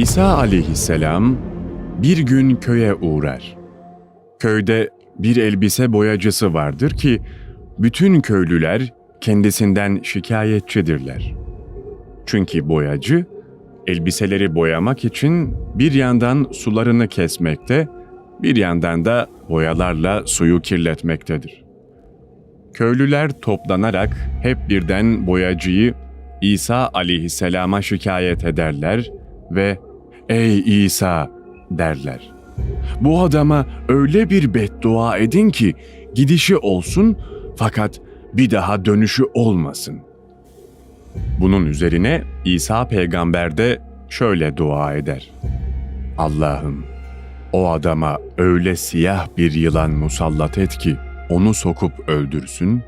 İsa aleyhisselam bir gün köye uğrar. Köyde bir elbise boyacısı vardır ki bütün köylüler kendisinden şikayetçidirler. Çünkü boyacı elbiseleri boyamak için bir yandan sularını kesmekte, bir yandan da boyalarla suyu kirletmektedir. Köylüler toplanarak hep birden boyacıyı İsa aleyhisselama şikayet ederler ve ''Ey İsa!'' derler. ''Bu adama öyle bir beddua edin ki gidişi olsun fakat bir daha dönüşü olmasın.'' Bunun üzerine İsa peygamber de şöyle dua eder. Allah'ım o adama öyle siyah bir yılan musallat et ki onu sokup öldürsün,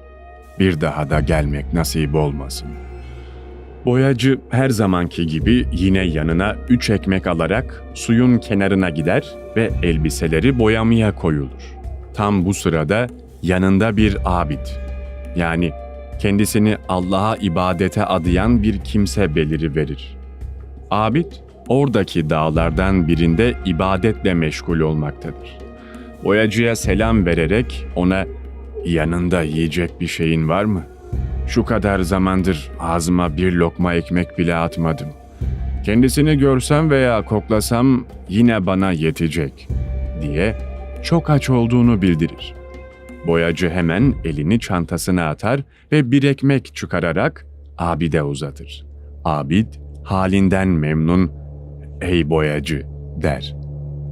bir daha da gelmek nasip olmasın. Boyacı her zamanki gibi yine yanına üç ekmek alarak suyun kenarına gider ve elbiseleri boyamaya koyulur. Tam bu sırada yanında bir abid, yani kendisini Allah'a ibadete adayan bir kimse beliri verir. Abid, oradaki dağlardan birinde ibadetle meşgul olmaktadır. Boyacıya selam vererek ona yanında yiyecek bir şeyin var mı? Şu kadar zamandır ağzıma bir lokma ekmek bile atmadım. Kendisini görsem veya koklasam yine bana yetecek diye çok aç olduğunu bildirir. Boyacı hemen elini çantasına atar ve bir ekmek çıkararak abide uzatır. Abid halinden memnun, ''Ey boyacı'' der.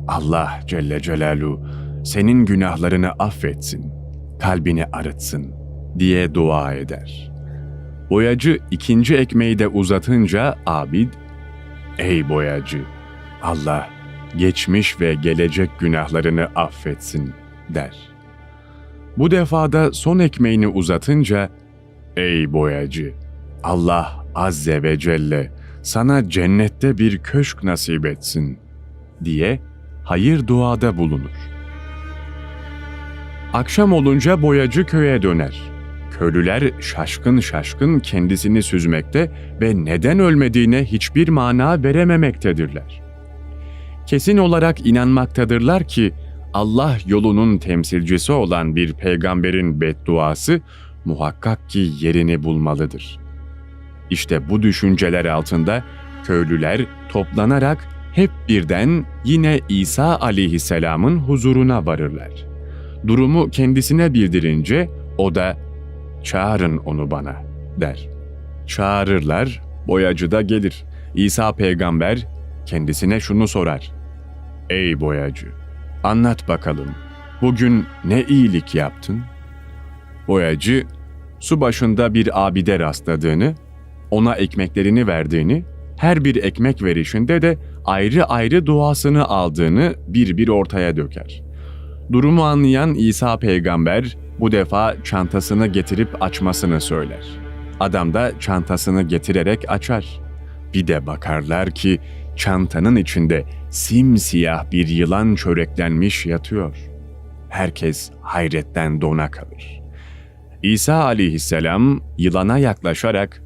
Allah Celle Celaluhu senin günahlarını affetsin, kalbini arıtsın diye dua eder. Boyacı ikinci ekmeği de uzatınca abid, ''Ey boyacı, Allah geçmiş ve gelecek günahlarını affetsin.'' der.'' Bu defada son ekmeğini uzatınca, ''Ey boyacı, Allah Azze ve Celle sana cennette bir köşk nasip etsin.'' diye hayır duada bulunur. Akşam olunca boyacı köye döner. Köylüler şaşkın şaşkın kendisini süzmekte ve neden ölmediğine hiçbir mana verememektedirler. Kesin olarak inanmaktadırlar ki Allah yolunun temsilcisi olan bir peygamberin bedduası muhakkak ki yerini bulmalıdır. İşte bu düşünceler altında köylüler toplanarak hep birden yine İsa aleyhisselamın huzuruna varırlar. Durumu kendisine bildirince o da "Çağırın onu bana." der. Çağırırlar, boyacı da gelir. İsa peygamber kendisine şunu sorar. Ey boyacı, Anlat bakalım. Bugün ne iyilik yaptın? Boyacı, su başında bir abide rastladığını, ona ekmeklerini verdiğini, her bir ekmek verişinde de ayrı ayrı duasını aldığını bir bir ortaya döker. Durumu anlayan İsa peygamber bu defa çantasını getirip açmasını söyler. Adam da çantasını getirerek açar. Bir de bakarlar ki çantanın içinde simsiyah bir yılan çöreklenmiş yatıyor. Herkes hayretten dona kalır. İsa aleyhisselam yılana yaklaşarak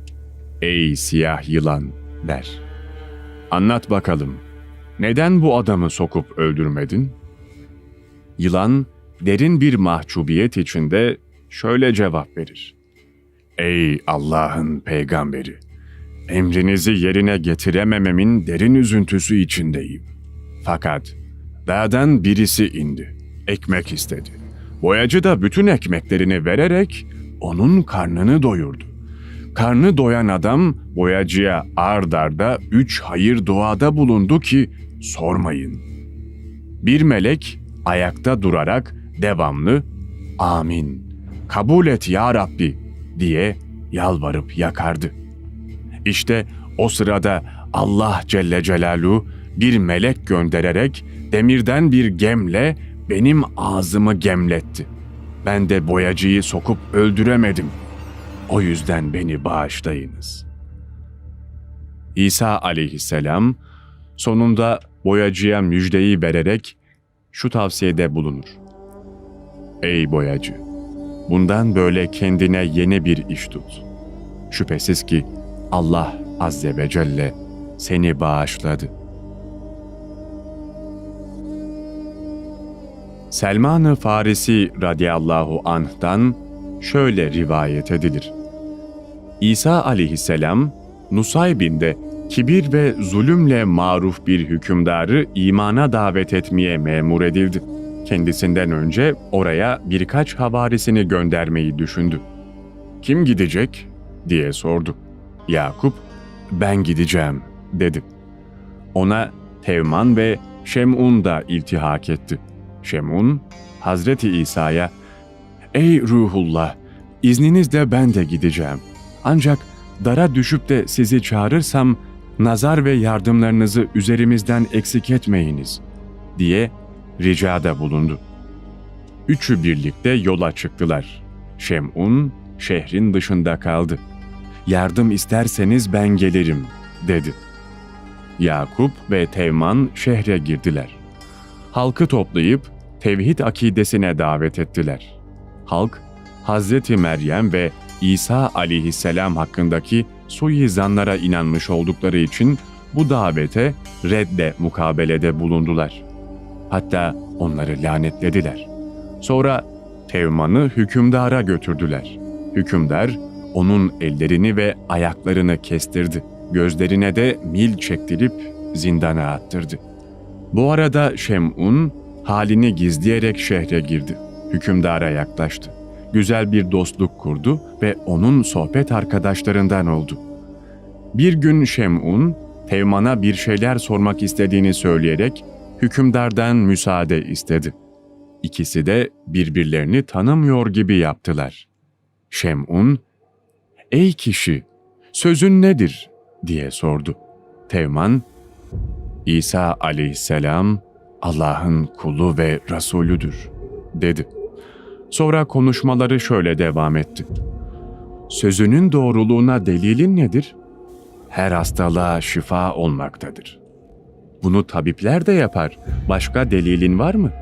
"Ey siyah yılan" der. Anlat bakalım. Neden bu adamı sokup öldürmedin? Yılan derin bir mahcubiyet içinde şöyle cevap verir. Ey Allah'ın peygamberi! Emrinizi yerine getiremememin derin üzüntüsü içindeyim. Fakat dağdan birisi indi. Ekmek istedi. Boyacı da bütün ekmeklerini vererek onun karnını doyurdu. Karnı doyan adam boyacıya ard arda üç hayır duada bulundu ki sormayın. Bir melek ayakta durarak devamlı amin, kabul et ya Rabbi diye yalvarıp yakardı. İşte o sırada Allah Celle Celaluhu bir melek göndererek demirden bir gemle benim ağzımı gemletti. Ben de boyacıyı sokup öldüremedim. O yüzden beni bağışlayınız. İsa aleyhisselam sonunda boyacıya müjdeyi vererek şu tavsiyede bulunur. Ey boyacı, bundan böyle kendine yeni bir iş tut. Şüphesiz ki Allah Azze ve Celle seni bağışladı. Selman-ı Farisi radiyallahu anh'dan şöyle rivayet edilir. İsa aleyhisselam Nusaybin'de kibir ve zulümle maruf bir hükümdarı imana davet etmeye memur edildi.'' Kendisinden önce oraya birkaç havarisini göndermeyi düşündü. Kim gidecek? diye sordu. Yakup, ben gideceğim dedi. Ona Tevman ve Şem'un da iltihak etti. Şem'un, Hazreti İsa'ya, Ey ruhullah, izninizle ben de gideceğim. Ancak dara düşüp de sizi çağırırsam, nazar ve yardımlarınızı üzerimizden eksik etmeyiniz, diye ricada bulundu. Üçü birlikte yola çıktılar. Şem'un şehrin dışında kaldı. Yardım isterseniz ben gelirim, dedi. Yakup ve Tevman şehre girdiler. Halkı toplayıp tevhid akidesine davet ettiler. Halk, Hazreti Meryem ve İsa aleyhisselam hakkındaki suizanlara inanmış oldukları için bu davete redde mukabelede bulundular. Hatta onları lanetlediler. Sonra Tevman'ı hükümdara götürdüler. Hükümdar onun ellerini ve ayaklarını kestirdi. Gözlerine de mil çektirip zindana attırdı. Bu arada Şem'un halini gizleyerek şehre girdi. Hükümdara yaklaştı. Güzel bir dostluk kurdu ve onun sohbet arkadaşlarından oldu. Bir gün Şem'un, Tevman'a bir şeyler sormak istediğini söyleyerek hükümdardan müsaade istedi. İkisi de birbirlerini tanımıyor gibi yaptılar. Şem'un, ''Ey kişi, sözün nedir?'' diye sordu. Tevman, İsa aleyhisselam Allah'ın kulu ve Resulüdür, dedi. Sonra konuşmaları şöyle devam etti. Sözünün doğruluğuna delilin nedir? Her hastalığa şifa olmaktadır. Bunu tabipler de yapar. Başka delilin var mı?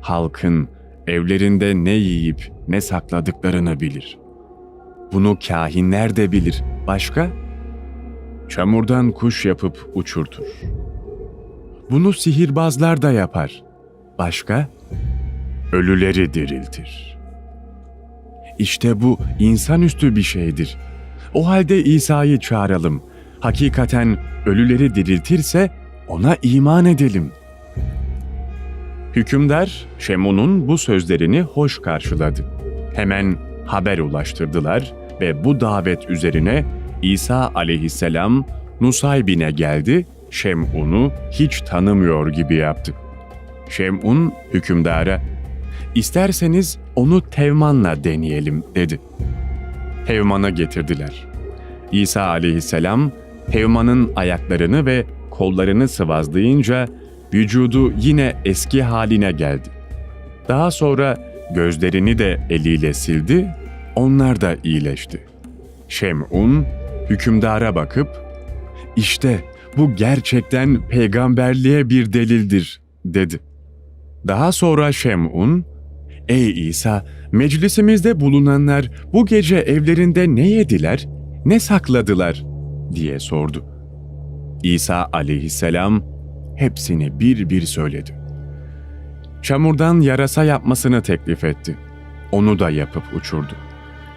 Halkın evlerinde ne yiyip ne sakladıklarını bilir. Bunu kahinler de bilir. Başka? Çamurdan kuş yapıp uçurtur. Bunu sihirbazlar da yapar. Başka? Ölüleri diriltir. İşte bu insanüstü bir şeydir. O halde İsa'yı çağıralım. Hakikaten ölüleri diriltirse ona iman edelim. Hükümdar Şemun'un bu sözlerini hoş karşıladı. Hemen haber ulaştırdılar ve bu davet üzerine İsa aleyhisselam Nusaybin'e geldi, Şem'un'u hiç tanımıyor gibi yaptı. Şem'un hükümdara, isterseniz onu Tevman'la deneyelim dedi. Tevman'a getirdiler. İsa aleyhisselam Tevman'ın ayaklarını ve kollarını sıvazlayınca vücudu yine eski haline geldi. Daha sonra gözlerini de eliyle sildi, onlar da iyileşti. Şem'un hükümdara bakıp, işte bu gerçekten peygamberliğe bir delildir, dedi. Daha sonra Şem'un, Ey İsa, meclisimizde bulunanlar bu gece evlerinde ne yediler, ne sakladılar, diye sordu. İsa aleyhisselam hepsini bir bir söyledi. Çamurdan yarasa yapmasını teklif etti. Onu da yapıp uçurdu.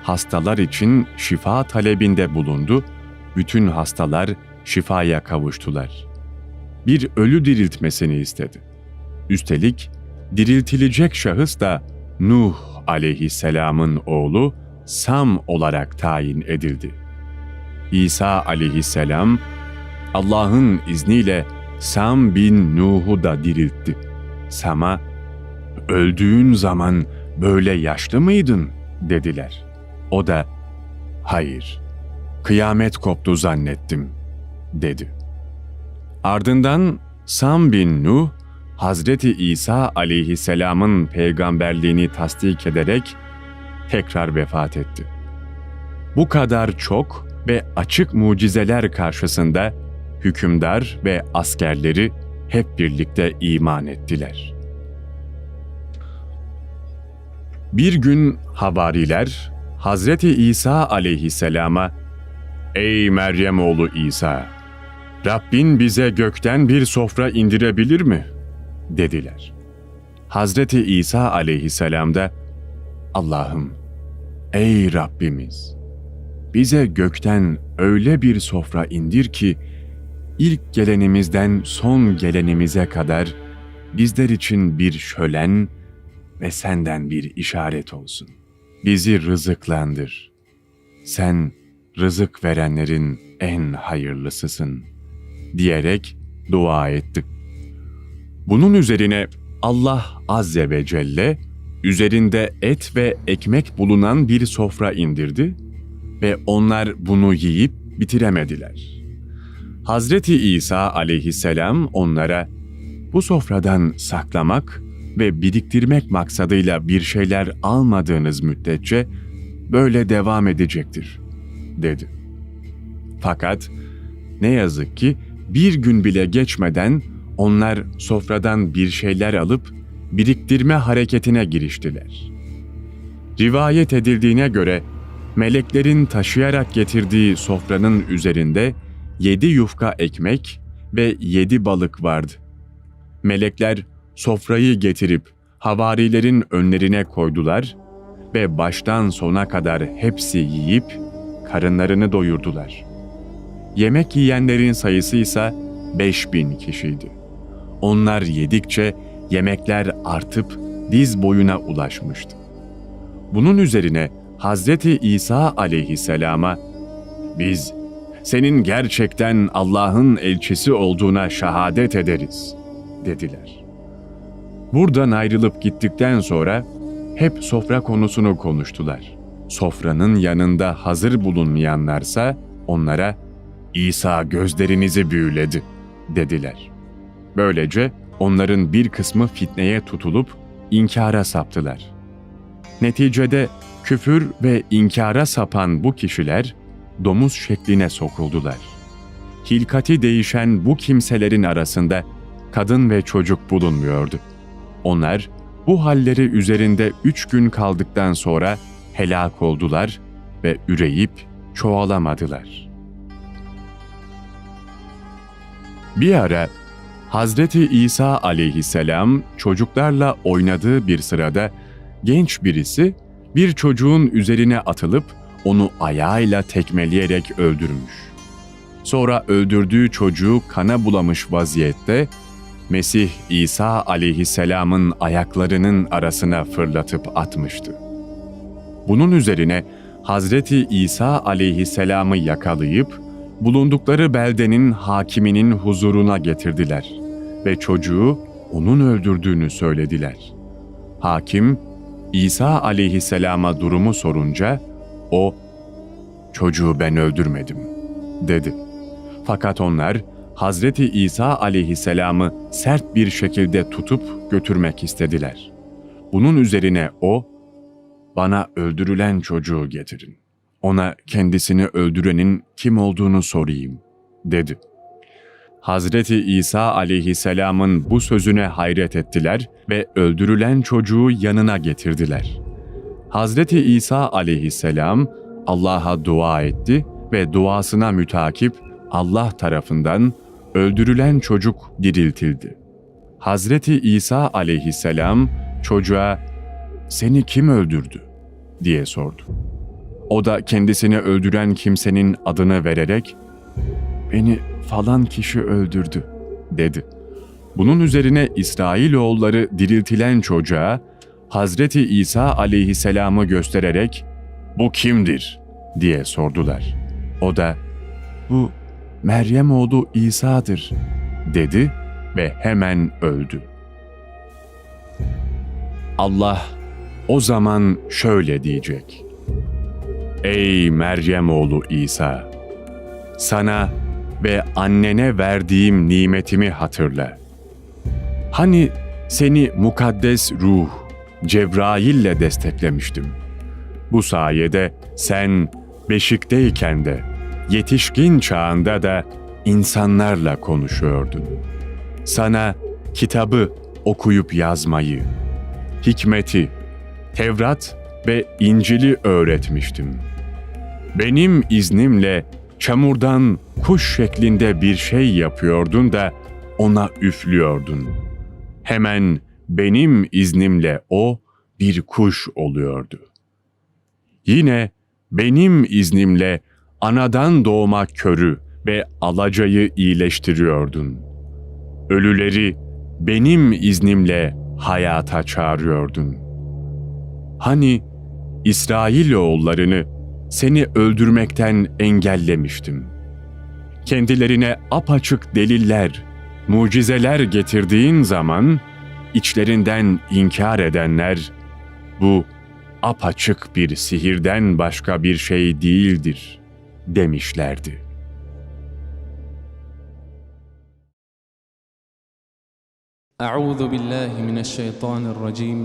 Hastalar için şifa talebinde bulundu. Bütün hastalar şifaya kavuştular. Bir ölü diriltmesini istedi. Üstelik diriltilecek şahıs da Nuh aleyhisselamın oğlu Sam olarak tayin edildi. İsa aleyhisselam Allah'ın izniyle Sam bin Nuh'u da diriltti. Sam'a, öldüğün zaman böyle yaşlı mıydın dediler. O da, hayır, kıyamet koptu zannettim dedi. Ardından Sam bin Nuh, Hazreti İsa aleyhisselamın peygamberliğini tasdik ederek tekrar vefat etti. Bu kadar çok ve açık mucizeler karşısında hükümdar ve askerleri hep birlikte iman ettiler. Bir gün havariler Hazreti İsa aleyhisselama Ey Meryem oğlu İsa! Rabbin bize gökten bir sofra indirebilir mi? dediler. Hazreti İsa aleyhisselam da Allah'ım ey Rabbimiz bize gökten öyle bir sofra indir ki ilk gelenimizden son gelenimize kadar bizler için bir şölen ve senden bir işaret olsun. Bizi rızıklandır. Sen rızık verenlerin en hayırlısısın diyerek dua etti. Bunun üzerine Allah Azze ve Celle üzerinde et ve ekmek bulunan bir sofra indirdi ve onlar bunu yiyip bitiremediler. Hazreti İsa aleyhisselam onlara bu sofradan saklamak ve biriktirmek maksadıyla bir şeyler almadığınız müddetçe böyle devam edecektir, dedi. Fakat ne yazık ki bir gün bile geçmeden onlar sofradan bir şeyler alıp biriktirme hareketine giriştiler. Rivayet edildiğine göre meleklerin taşıyarak getirdiği sofranın üzerinde yedi yufka ekmek ve yedi balık vardı. Melekler sofrayı getirip havarilerin önlerine koydular ve baştan sona kadar hepsi yiyip karınlarını doyurdular. Yemek yiyenlerin sayısı ise 5000 kişiydi. Onlar yedikçe yemekler artıp diz boyuna ulaşmıştı. Bunun üzerine Hazreti İsa aleyhisselama biz senin gerçekten Allah'ın elçisi olduğuna şehadet ederiz dediler. Buradan ayrılıp gittikten sonra hep sofra konusunu konuştular. Sofranın yanında hazır bulunmayanlarsa onlara İsa gözlerinizi büyüledi dediler. Böylece onların bir kısmı fitneye tutulup inkara saptılar. Neticede küfür ve inkara sapan bu kişiler domuz şekline sokuldular. Hilkati değişen bu kimselerin arasında kadın ve çocuk bulunmuyordu. Onlar bu halleri üzerinde üç gün kaldıktan sonra helak oldular ve üreyip çoğalamadılar. Bir ara Hazreti İsa aleyhisselam çocuklarla oynadığı bir sırada genç birisi bir çocuğun üzerine atılıp onu ayağıyla tekmeleyerek öldürmüş. Sonra öldürdüğü çocuğu kana bulamış vaziyette Mesih İsa aleyhisselamın ayaklarının arasına fırlatıp atmıştı. Bunun üzerine Hazreti İsa aleyhisselamı yakalayıp bulundukları beldenin hakiminin huzuruna getirdiler ve çocuğu onun öldürdüğünü söylediler. Hakim İsa aleyhisselama durumu sorunca o çocuğu ben öldürmedim dedi. Fakat onlar Hazreti İsa aleyhisselamı sert bir şekilde tutup götürmek istediler. Bunun üzerine o, bana öldürülen çocuğu getirin. Ona kendisini öldürenin kim olduğunu sorayım, dedi. Hazreti İsa aleyhisselamın bu sözüne hayret ettiler ve öldürülen çocuğu yanına getirdiler. Hazreti İsa aleyhisselam Allah'a dua etti ve duasına mütakip Allah tarafından öldürülen çocuk diriltildi. Hazreti İsa aleyhisselam çocuğa "Seni kim öldürdü?" diye sordu. O da kendisini öldüren kimsenin adını vererek "Beni falan kişi öldürdü." dedi. Bunun üzerine İsrailoğulları diriltilen çocuğa Hazreti İsa aleyhisselamı göstererek "Bu kimdir?" diye sordular. O da "Bu Meryem oğlu İsa'dır dedi ve hemen öldü. Allah o zaman şöyle diyecek. Ey Meryem oğlu İsa! Sana ve annene verdiğim nimetimi hatırla. Hani seni mukaddes ruh, Cebrail'le desteklemiştim. Bu sayede sen beşikteyken de yetişkin çağında da insanlarla konuşuyordun. Sana kitabı okuyup yazmayı, hikmeti, Tevrat ve İncil'i öğretmiştim. Benim iznimle çamurdan kuş şeklinde bir şey yapıyordun da ona üflüyordun. Hemen benim iznimle o bir kuş oluyordu. Yine benim iznimle anadan doğma körü ve alacayı iyileştiriyordun. Ölüleri benim iznimle hayata çağırıyordun. Hani İsrailoğullarını seni öldürmekten engellemiştim. Kendilerine apaçık deliller, mucizeler getirdiğin zaman içlerinden inkar edenler bu apaçık bir sihirden başka bir şey değildir demişlerdi. أعوذ بالله من الشيطان الرجيم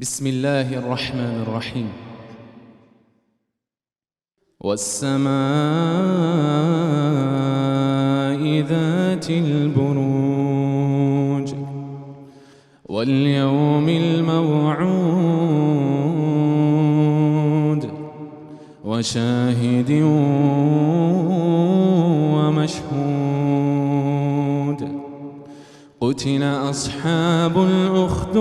بسم الله الرحمن الرحيم والسماء ذات البروج واليوم الموعود وشاهد ومشهود قتل أصحاب الأخدود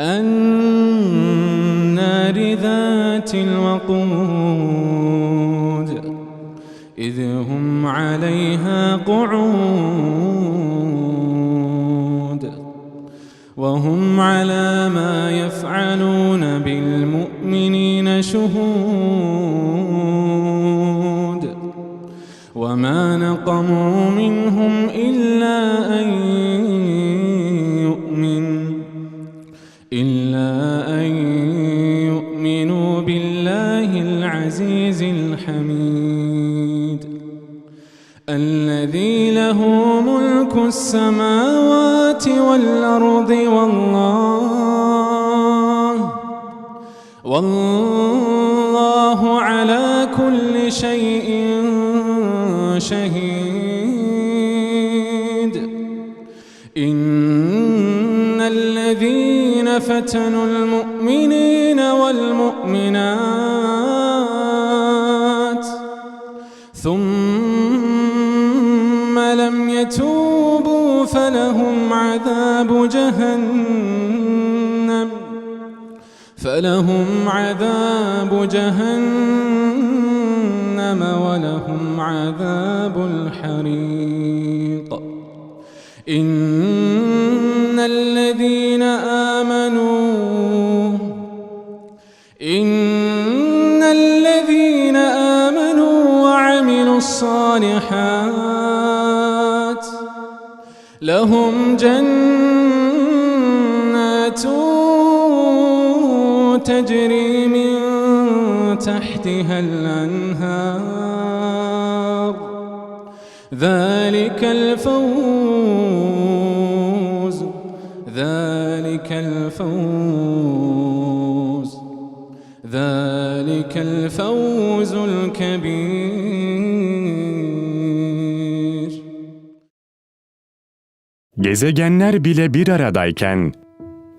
النار ذات الوقود إذ عليها قعود وهم على ما يفعلون بالمؤمنين شهود وما نقموا منهم إلا أن يؤمن إلا أن يؤمنوا بالله العزيز الحميد الذي له ملك السماوات والأرض والله والله على كل شيء شهيد. إن الذين فتنوا المؤمنين عذاب جهنم. فلهم عذاب جهنم ولهم عذاب الحريق. إن الذين آمنوا إن الذين آمنوا وعملوا الصالحات لهم جنات تجري من تحتها الأنهار ذلك الفوز ذلك الفوز ذلك الفوز الكبير Gezegenler bile bir aradayken